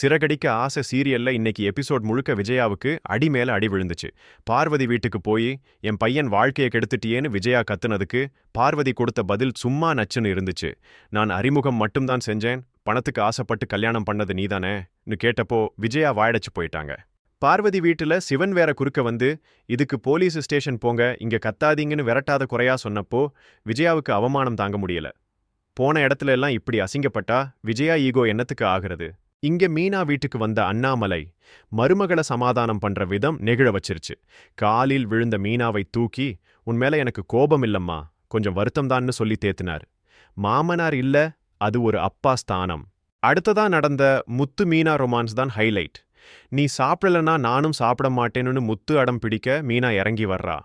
சிறகடிக்க ஆசை சீரியல்ல இன்னைக்கு எபிசோட் முழுக்க விஜயாவுக்கு அடி மேல அடி விழுந்துச்சு. பார்வதி வீட்டுக்கு போய் என் பையன் வாழ்க்கையை கெடுத்துட்டியேன்னு விஜயா கத்துனதுக்கு பார்வதி கொடுத்த பதில் சும்மா நச்சுன்னு இருந்துச்சு. நான் அறிமுகம் மட்டும்தான் செஞ்சேன் பணத்துக்கு ஆசைப்பட்டு கல்யாணம் பண்ணது நீதானேன்னு கேட்டப்போ விஜயா வாயடைச்சு போயிட்டாங்க. பார்வதி வீட்டுல சிவன் வேற குறுக்க வந்து இதுக்கு போலீஸ் ஸ்டேஷன் போங்க இங்க கத்தாதீங்கன்னு விரட்டாத குறையா சொன்னப்போ விஜயாவுக்கு அவமானம் தாங்க முடியல. போன இடத்துல எல்லாம் இப்படி அசிங்கப்பட்டா விஜயா ஈகோ என்னத்துக்கு ஆகிறது? இங்க மீனா வீட்டுக்கு வந்த அண்ணாமலை மருமகளை சமாதானம் பண்ற விதம் நெகிழ வச்சிருச்சு. காலில் விழுந்த மீனாவை தூக்கி உன் மேல எனக்கு கோபம் இல்லம்மா கொஞ்சம் வருத்தம்தான்னு சொல்லி தேத்தினார். மாமனார் இல்ல அது ஒரு அப்பா ஸ்தானம். அடுத்ததா நடந்த முத்து மீனா ரொமான்ஸ் தான் ஹைலைட். நீ சாப்பிடலனா நானும் சாப்பிட மாட்டேன்னு முத்து அடம் பிடிக்க மீனா இறங்கி வர்றா.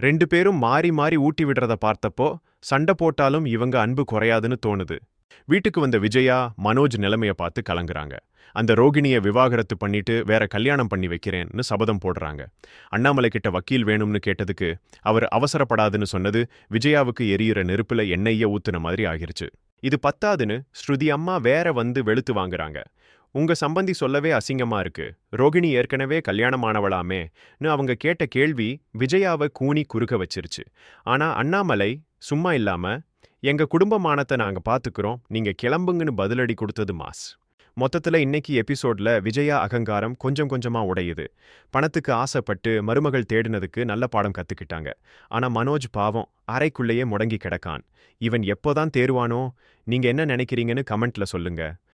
ரெண்டு பேரும் மாறி மாறி ஊட்டி விடுறத பார்த்தப்போ சண்டை போட்டாலும் இவங்க அன்பு குறையாதுன்னு தோணுது. வீட்டுக்கு வந்த விஜயா மனோஜ் நிலைமைய பார்த்து கலங்குறாங்க. அந்த ரோகிணியை விவாகரத்து பண்ணிட்டு வேற கல்யாணம் பண்ணி வைக்கிறேன்னு சபதம் போடுறாங்க. அண்ணாமலை கிட்ட வக்கீல் வேணும்னு கேட்டதுக்கு அவர் அவசரப்படாதுன்னு சொன்னது விஜயாவுக்கு எரியிற நெருப்புல எண்ணெய்ய ஊத்துன மாதிரி ஆகிருச்சு. இது பத்தாதுன்னு ஸ்ருதி அம்மா வேற வந்து வெளுத்து வாங்குறாங்க. உங்க சம்பந்தி சொல்லவே அசிங்கமா இருக்கு. ரோகிணி ஏற்கனவே கல்யாணமானவளாமேன்னு அவங்க கேட்ட கேள்வி விஜயாவை கூனி குறுக்க வச்சிருச்சு. ஆனா அண்ணாமலை சும்மா இல்லாம எங்க குடும்பமானத்தை நாங்க பாத்துக்கிறோம். நீங்க கிளம்புங்கன்னு பதிலடி கொடுத்தது மாஸ். மொத்தத்துல இன்னைக்கு எபிசோட்ல விஜயா அகங்காரம் கொஞ்சம் கொஞ்சமா உடையுது. பணத்துக்கு ஆசைப்பட்டு மருமகள் தேடினதுக்கு நல்ல பாடம் கத்துக்கிட்டாங்க. ஆனா மனோஜ் பாவம் அறைக்குள்ளேயே முடங்கி கிடக்கான். இவன் எப்போதான் தேறுவானோ நீங்க என்ன நினைக்கிறீங்கன்னு கமெண்ட்ல சொல்லுங்க.